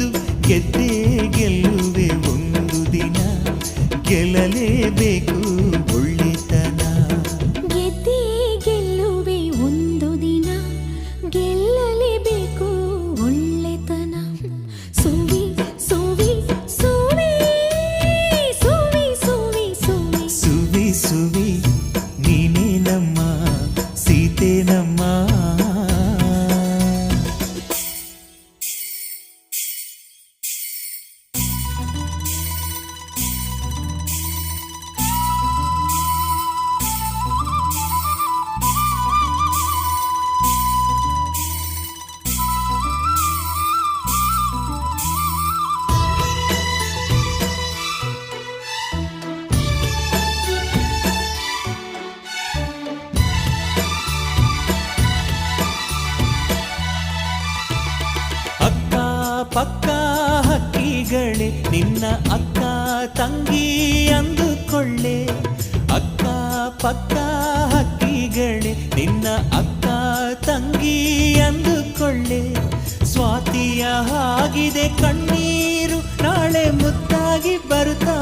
ಇದ್ದು ಗೆದ್ದೇ ಗೆಲ್ಲುವೆ ಒಂದು ದಿನ. ಗೆಲ್ಲಲೇಬೇಕು ಒಳ್ಳೆತನ. ಗೆದ್ದೇ ಗೆಲ್ಲುವೆ ಒಂದು ದಿನ. ಗೆಲ್ಲಲೇಬೇಕು ಒಳ್ಳೆತನ. ಸುವಿ ಸುವಿ ಸುವಿ ಸುವಿ ಸುವಿ. ಸುವಿ ಸುವಿ ಪಕ್ಕ ಹಕ್ಕಿಗಳೇ, ನಿನ್ನ ಅಕ್ಕ ತಂಗಿ ಅಂದುಕೊಳ್ಳೆ. ಅಕ್ಕ ಪಕ್ಕ ಹಕ್ಕಿಗಳೇ, ನಿನ್ನ ಅಕ್ಕ ತಂಗಿ ಅಂದುಕೊಳ್ಳೆ. ಸ್ವಾತಿಯ ಹಾಗಿದೆ ಕಣ್ಣೀರು, ನಾಳೆ ಮುತ್ತಾಗಿ ಬರುತ್ತಾವೆ